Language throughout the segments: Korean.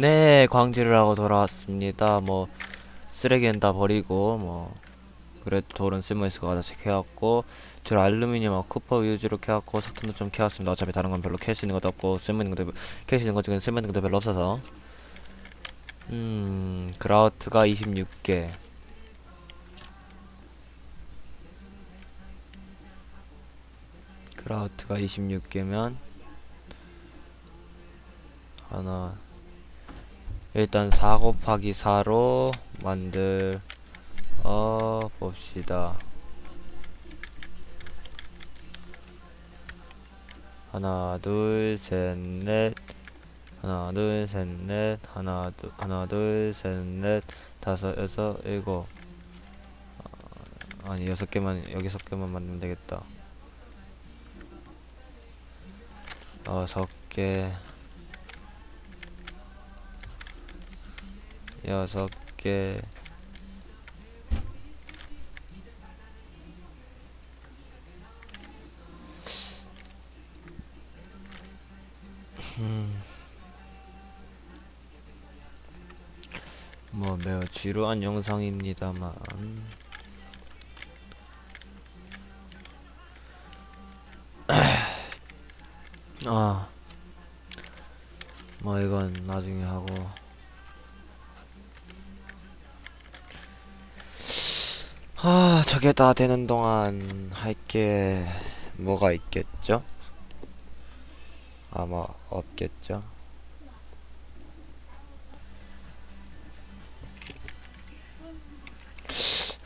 네, 광질을 하고 돌아왔습니다. 뭐 쓰레기는 다 버리고 뭐 그래도 돌은 쓸모있을 것 같아서 캐왔고 줄 알루미늄하고 쿠퍼 위주로 캐왔고 석탄도 좀 캐왔습니다. 어차피 다른 건 별로 캐수 있는 것도 없고 쓸모있는 것도 캐수 있는 것 중에 쓸모있는 것도 별로 없어서 음 그라우트가 26개 그라우트가 26개면 하나 일단 4 곱하기 4로 만들 어 봅시다. 하나 둘 셋 넷. 하나 둘 셋 넷. 하나 둘 하나 둘 셋 넷. 다섯 여섯 일곱. 어, 아니 여섯 개만 여기 여섯 개만 만들면 되겠다. 여섯 개 여섯 개. 음. 뭐 매우 지루한 영상입니다만. 아, 뭐 이건 나중에 하고 아, 저게 다 되는 동안 할 게 뭐가 있겠죠? 아마 없겠죠?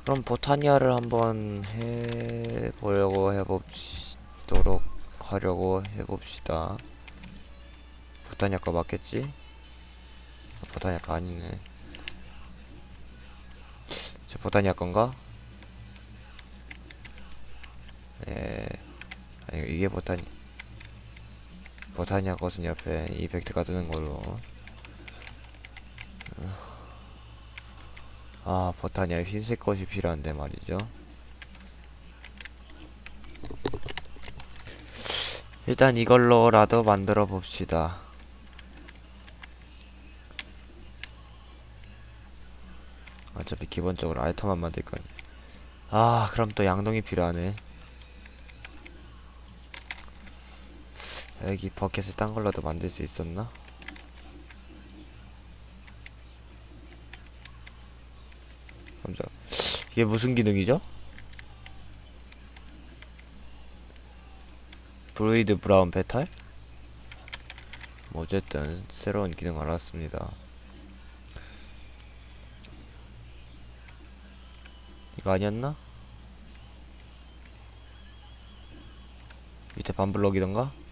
그럼 보타니아를 한번 해보려고 해봅시도록 하려고 해봅시다. 보타니아 거 맞겠지? 아, 보타니아 거 아니네. 저 보타니아 건가? 예. 아니, 이게 보타니, 보타니아 것은 옆에 이펙트가 뜨는 걸로. 아, 보타니아 흰색 것이 필요한데 말이죠. 일단 이걸로라도 만들어 봅시다. 어차피 기본적으로 아이템만 만들 거니. 아, 그럼 또 양동이 필요하네. 여기 버켓을 딴 걸로도 만들 수 있었나? 감자. 이게 무슨 기능이죠? 브루이드 브라운 페탈? 뭐 어쨌든 새로운 기능 알았습니다. 이거 아니었나? 밑에 반블럭이던가?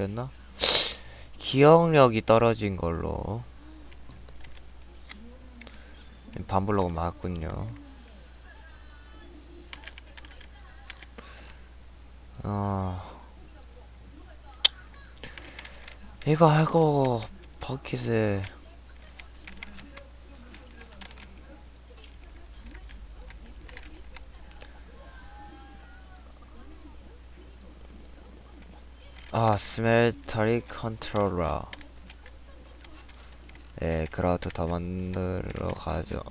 했나? 기억력이 떨어진 걸로. 반블럭은 맞군요. 어... 이거 하고 버킷에 아 스멜터리 컨트롤러 네 그라우트 더 만들어 가죠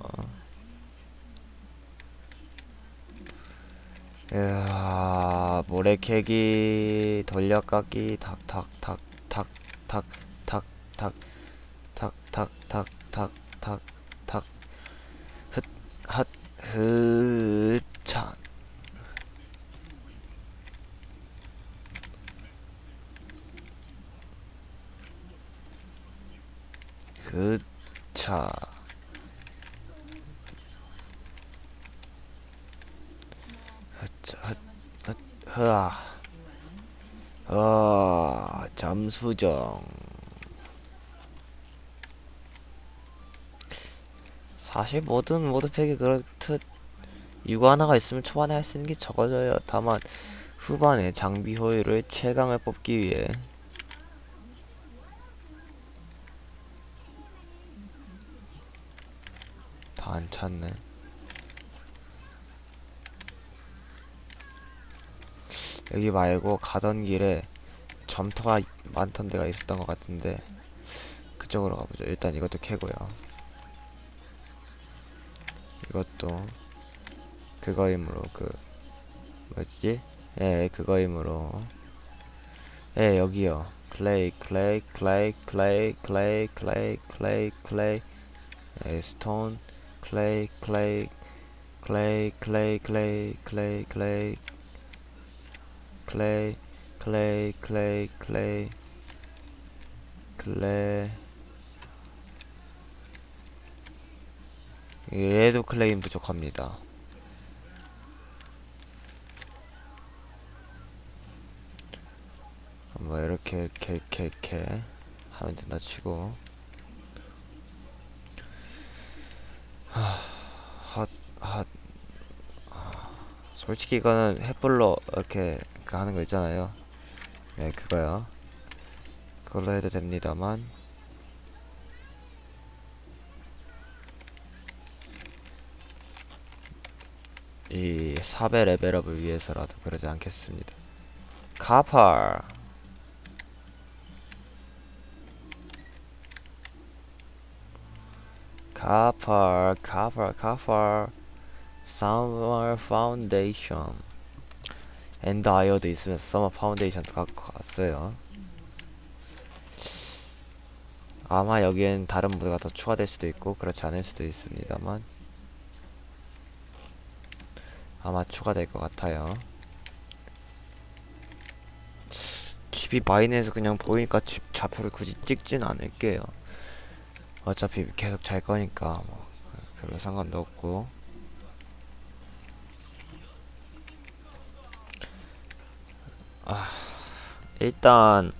이야 모래 캐기 돌려깎기 탁 탁 탁 탁 탁 탁 탁 탁 탁 탁 탁탁 흩핫 흐차 그차. 흐차 흐 흐아. 아 잠수정. 사실 모든 모드팩이 그렇듯 이거 하나가 있으면 초반에 할 수 있는 게 적어져요. 다만 후반에 장비 효율을 최강을 뽑기 위해 찼네. 여기 말고 가던 길에 점터가 많던 데가 있었던 것 같은데 그쪽으로 가보죠. 일단 이것도 캐고요. 이것도 그거이므로 그 뭐였지? 예, 그거이므로 예, 여기요. 클레이, 클레이, 클레이, 클레이, 클레이, 클레이, 클레이, 클레이, 예, 스톤, 클레이, 클레이, 클레이, 클레이, 클레이, 클레이, 클레이, 클레이, 클레이, 클레이, 클레이, 클레이. 얘도 클레임 부족합니다. 뭐 이렇게 이렇게 이렇게 이렇게 하면 된다 치고 핫 핫 솔직히 이거는 햇불로 이렇게 그 하는 거 있잖아요. 네 그거요. 그걸로 해도 됩니다만. 이 4배 레벨업을 위해서라도 그러지 않겠습니다. 카팔 카팔 카팔 카팔 Summer Foundation. 엔드 아이어도 있으면 Summer Foundation도 갖고 왔어요. 아마 여기엔 다른 모드가 더 추가될 수도 있고 그렇지 않을 수도 있습니다만 아마 추가될 것 같아요. 집이 마인에서 그냥 보이니까 집 좌표를 굳이 찍진 않을게요 어차피 계속 잘 거니까 뭐 별로 상관도 없고. 아 일단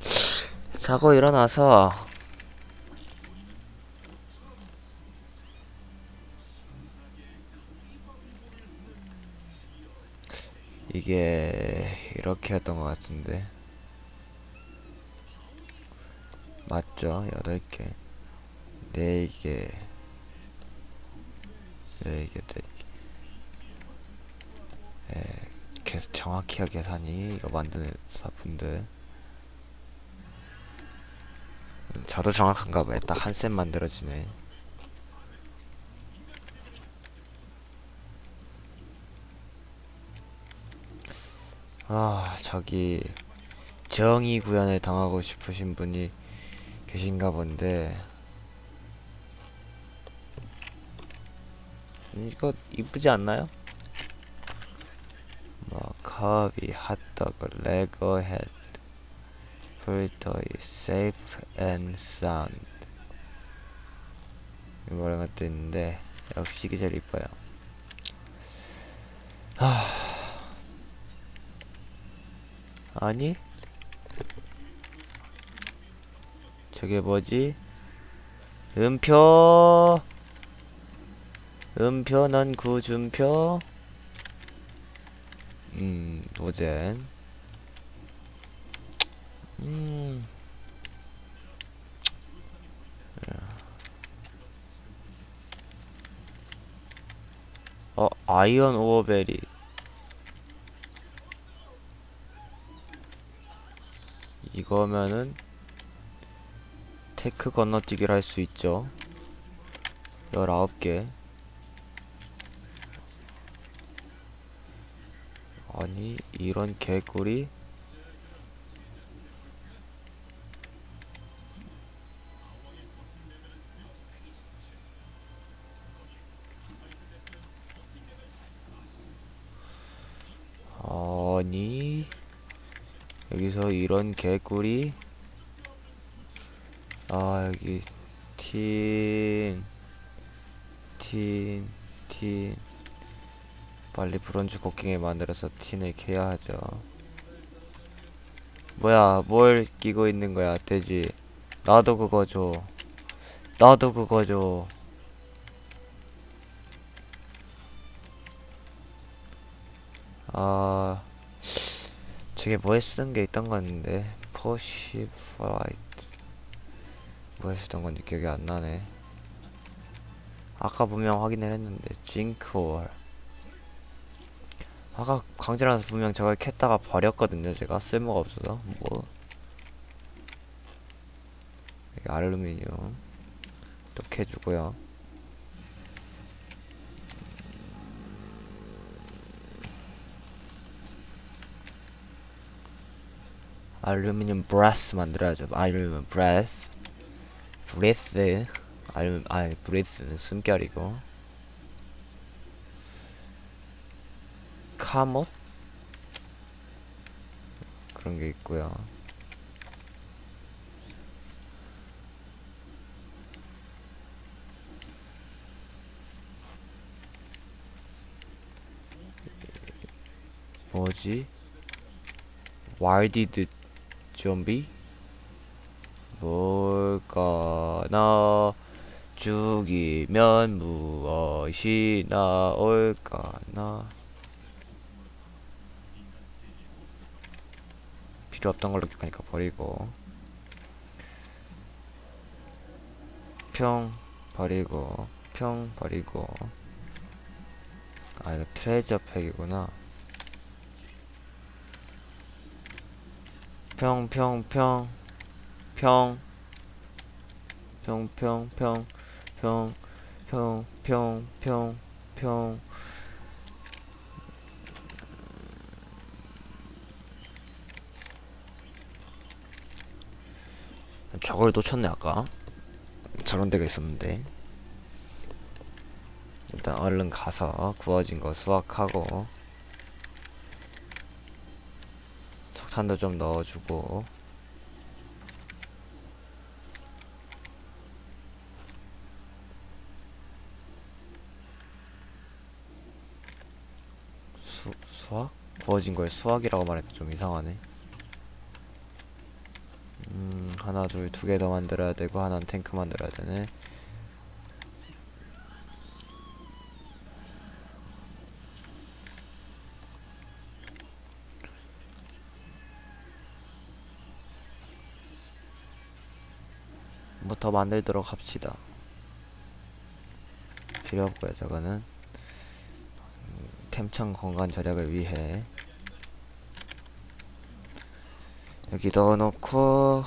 자고 일어나서 이게 이렇게 했던 것 같은데. 맞죠? 8개 4개 4개 4개 예, 계속 정확히 하게 사니 이거 만드는 사분들. 저도 정확한가 봐요. 딱 한 셋 만들어지네. 아 저기 정의 구현을 당하고 싶으신 분이 계신가 본데 이거 이쁘지 않나요? 뭐 커비, 핫도그, 레고 헤드. 풀토이, safe and sound 이런 것도 있는데 역시 이게 제일 이뻐요. 하... 아니? 저게 뭐지? 음표 음표 넌 구준표 음 노젠 음 어, 아이언 오어베리. 이거면은 테크 건너뛰기를 할 수 있죠. 19개. 아니, 이런 개꿀이 아니 여기서 이런 개꿀이 아 여기 틴, 틴, 틴 빨리 브론즈 곡괭이 만들어서 틴을 캐야 하죠. 뭐야 뭘 끼고 있는 거야 돼지? 나도 그거 줘. 나도 그거 줘. 아, 저게 뭐에 쓰던 게 있던 것 같은데? 포시프라이트. 뭐에 쓰던 건지 기억이 안 나네. 아까 분명 확인을 했는데 징크월 아까 광질하면서 분명 저걸 캤다가 버렸거든요 제가. 쓸모가 없어서. 뭐. 여기 알루미늄 또 캐주고요. 알루미늄 브레스 만들어야죠. 알루미늄 브레스. 브레스. 알루 아 브레스는 숨결이고 카못 그런 게 있고요. 뭐지? 와일디드 좀비? 뭘까나 죽이면 무엇이 나올까나 필요 없던 걸로 기억하니까 버리고. 평 버리고 평 버리고. 아 이거 트레저 팩이구나. 평 평 평 평. 평 평 평 평 평 평 평 평 저걸 놓쳤네 아까. 저런 데가 있었는데. 일단 얼른 가서 구워진 거 수확하고 석탄도 좀 넣어주고. 수, 수확? 구워진 걸 수확이라고 말하니까 좀 이상하네 음, 하나, 둘, 두 개 더 만들어야 되고, 하나는 탱크 만들어야 되네. 뭐 더 만들도록 합시다. 필요 없고요, 저거는. 음, 템창 공간 절약을 위해. 여기 넣어놓고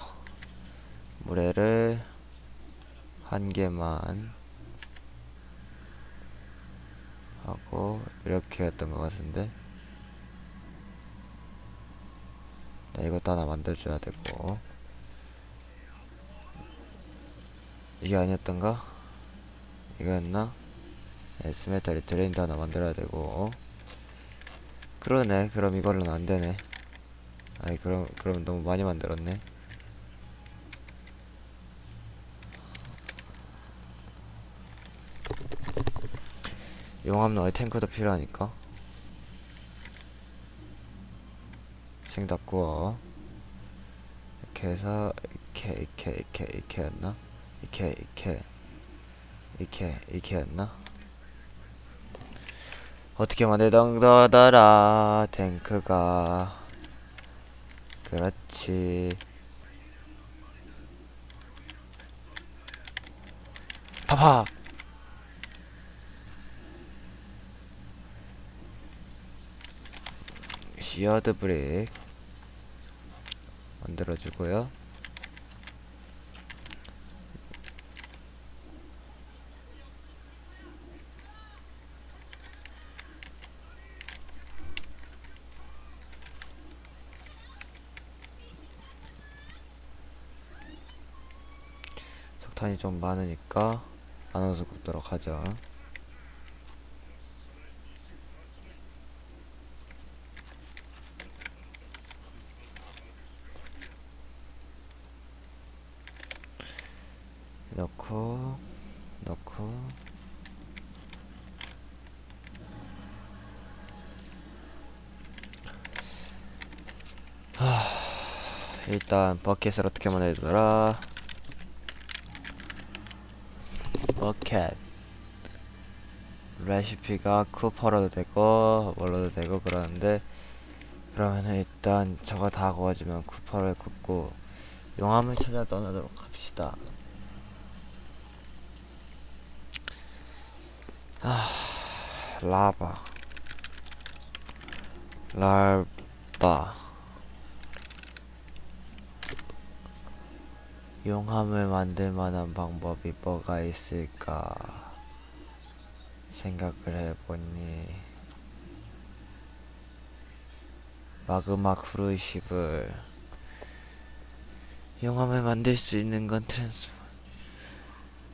모래를 한 개만 하고 이렇게 했던 것 같은데. 나 이것도 하나 만들어줘야 되고. 이게 아니었던가? 이거였나? 에스메탈이 드레인도 하나 만들어야 되고. 그러네. 그럼 이걸로는 안되네 아니 그럼 그럼 너무 많이 만들었네. 용암 너의 탱크도 필요하니까. 생닭 구워. 이렇게 해서 이렇게 이렇게 이렇게 이렇게 였나? 이렇게 이렇게 이렇게 이렇게 였나? 어떻게 만들던 거더라 탱크가 그렇지. 파파. 시어드 브릭 만들어주고요. 석탄이 좀 많으니까 나눠서 굽도록 하죠. 넣고 넣고 하 일단 버킷을 어떻게 만들더라 버켓 레시피가 쿠퍼로도 되고 뭘로도 되고 그러는데 그러면은 일단 저거 다 구워지면 쿠퍼를 굽고 용암을 찾아 떠나도록 합시다. 아 라바. 랄바 용암을 만들 만한 방법이 뭐가 있을까 생각을 해보니 마그마 크루시블 용암을 만들 수 있는 건 트랜스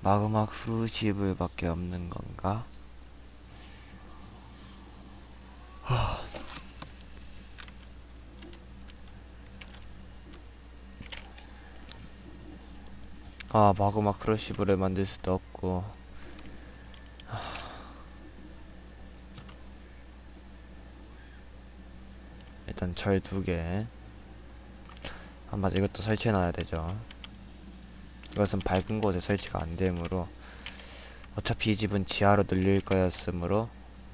마그마 크루시블밖에 없는 건가? 아 마그마 크루시블을 만들 수도 없고. 일단 절 두개. 아 맞아 이것도 설치해 놔야 되죠. 이것은 밝은 곳에 설치가 안 되므로 어차피 이 집은 지하로 늘릴 거였으므로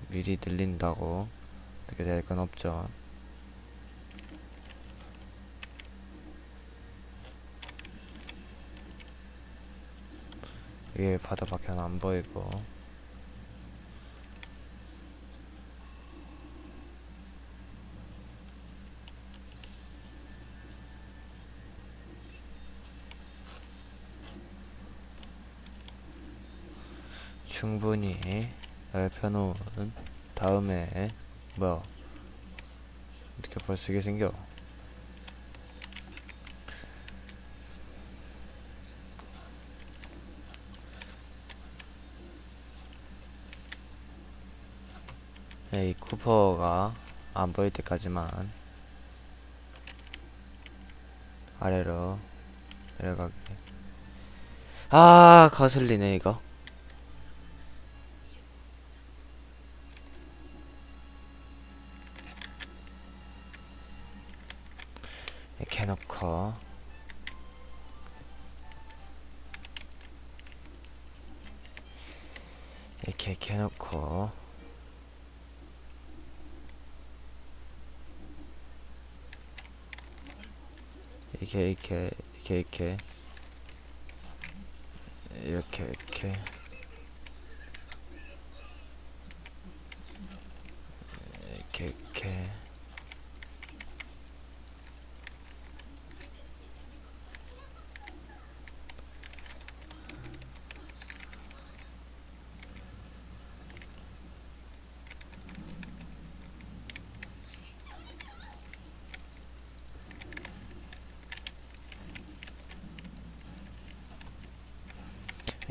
미리 늘린다고. 어떻게 될 건 없죠 위에 바다밖에 안 보이고. 충분히 넓혀놓은 다음에 뭐야 이렇게 벌써 이게 생겨 네, 이 쿠퍼가 안 보일 때까지만 아래로 내려가게. 아 거슬리네 이거. 이렇게 해놓고. 이렇게 해놓고 이렇게 이렇게 이렇게 이렇게. 이렇게 이렇게. 이렇게 이렇게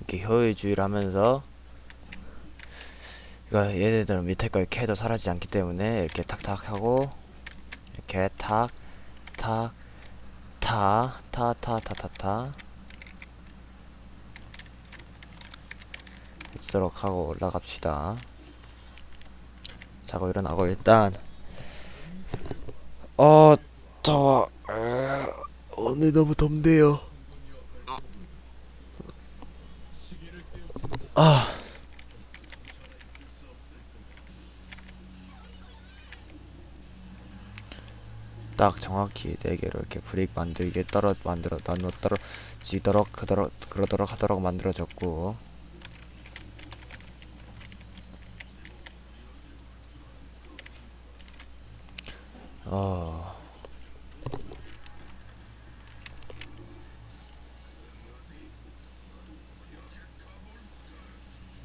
이렇게 효율주의를 하면서 이거 얘네들은 밑에 걸 캐도 사라지지 않기 때문에 이렇게 탁탁 하고 이렇게 탁 탁 타 타 타 타 타타. 있도록 하고 올라갑시다. 자고 일어나고 일단. 어 더워 으, 오늘 너무 덥네요 아. 딱 정확히 네 개로 이렇게 브레이크 만들게 떨어 만들어 나눠 떨어지도록 그도록 그러도록 하도록 만들어졌고 어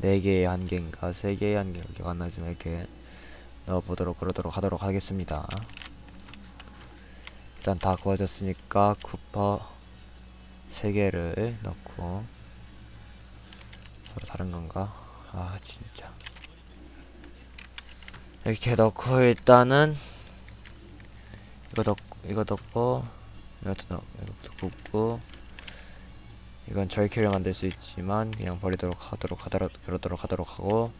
네 개의 한계인가 세 개의 한계 기억 안 나지만 이렇게 넣어보도록 그러도록 하도록 하겠습니다. 일단 다 구워졌으니까 쿠퍼 세 개를 넣고 서로 다른 건가? 아 진짜 이렇게 넣고 일단은 이거 넣 이거 넣고 이것도 넣 이것도 굽고 이건 절큐를 만들 수 있지만 그냥 버리도록 하도록 하도록 그러도록 하도록 하고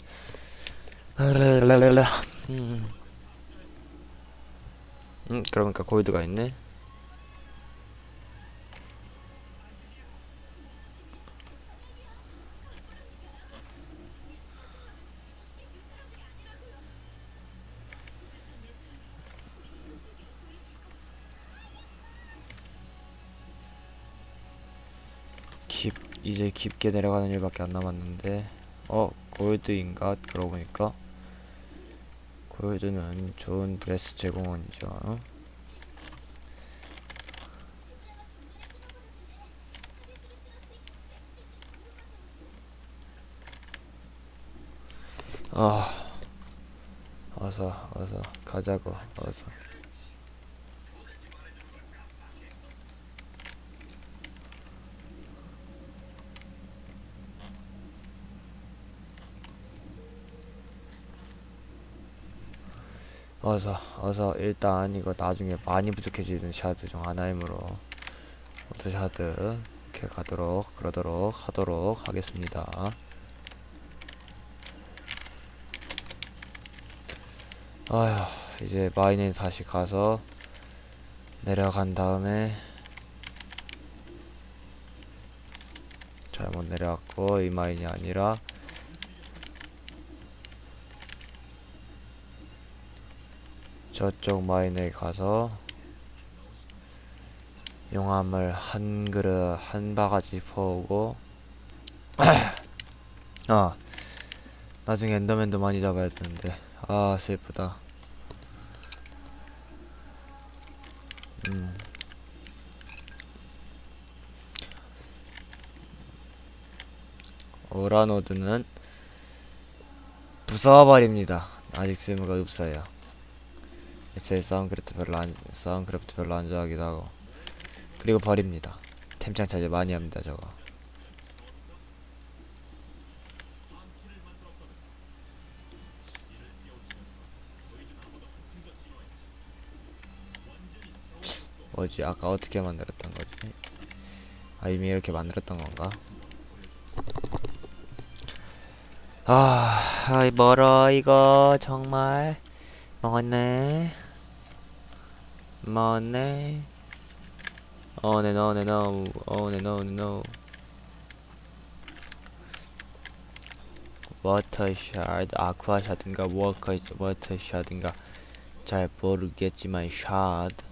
랄랄랄랄라. 음. 음 그러니까 골드가 있네 깊게 내려가는 일밖에 안 남았는데 어 골드인가 그러고 보니까 골드는 좋은 브레스 제공원이죠. 아, 어서, 어서, 가자고, 어서. 어서, 어서, 일단 이거 나중에 많이 부족해지는 샤드 중 하나이므로 어서 샤드 이렇게 가도록, 그러도록 하도록 하겠습니다. 아휴, 이제 마인에 다시 가서 내려간 다음에 잘못 내려왔고 이 마인이 아니라 저쪽 마인에 가서 용암을 한 그릇 한 바가지 퍼오고 아 나중에 엔더맨도 많이 잡아야 되는데 아 슬프다. 음. 오라노드는 부숴버립니다. 아직 쓸모가 없어요 제 사운크래프트 별로 안 사운크래프트 별로 안 좋아하기도 하고. 그리고 버립니다. 템창 차지 많이 합니다 저거. 뭐지? 아까 어떻게 만들었던 거지? 아 이미 이렇게 만들었던 건가? 아 아이 멀어 이거. 정말 먹었네? 먹었네 어네 노 어네 노네. 노 워터 샤드 아쿠아 샤드인가 워커 워터 샤드인가. 잘 모르겠지만 샤드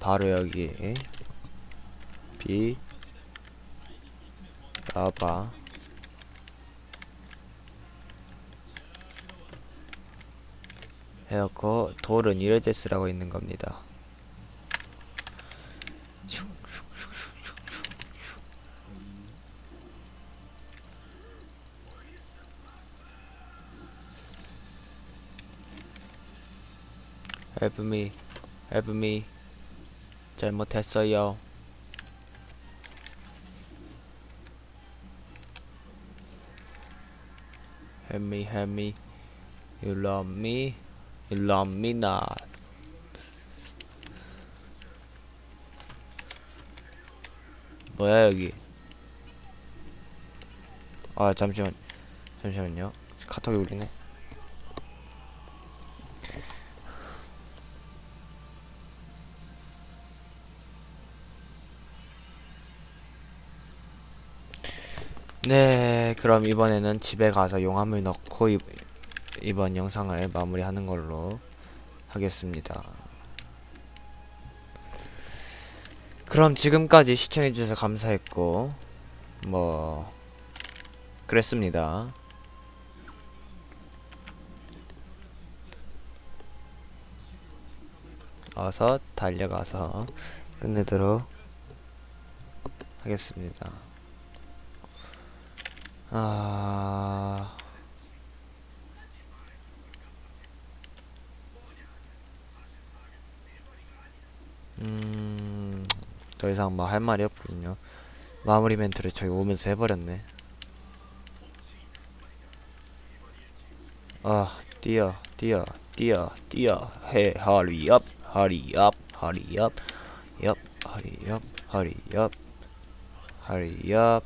바로 여기. B 라바. 해놓고 돌은 이럴 때 쓰라고 있는 겁니다. Help me, help me. 잘못했어요. Help me, help me. You love me, you love me not. 뭐야 여기? 아 잠시만, 잠시만요. 카톡이 울리네. 네, 그럼 이번에는 집에 가서 용암을 넣고 이, 이번 영상을 마무리하는 걸로 하겠습니다. 그럼 지금까지 시청해주셔서 감사했고, 뭐, 그랬습니다. 어서 달려가서 끝내도록 하겠습니다. 아, 음, 더 이상 뭐 할 말이 없군요. 마무리 멘트를 저기 오면서 해버렸네. 아, 뛰어, 뛰어, 뛰어, 뛰어, 해, hurry up, hurry up, hurry up, up, hurry up, hurry up, hurry up.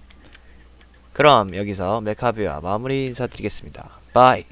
그럼 여기서 메카비와 마무리 인사드리겠습니다. 바이.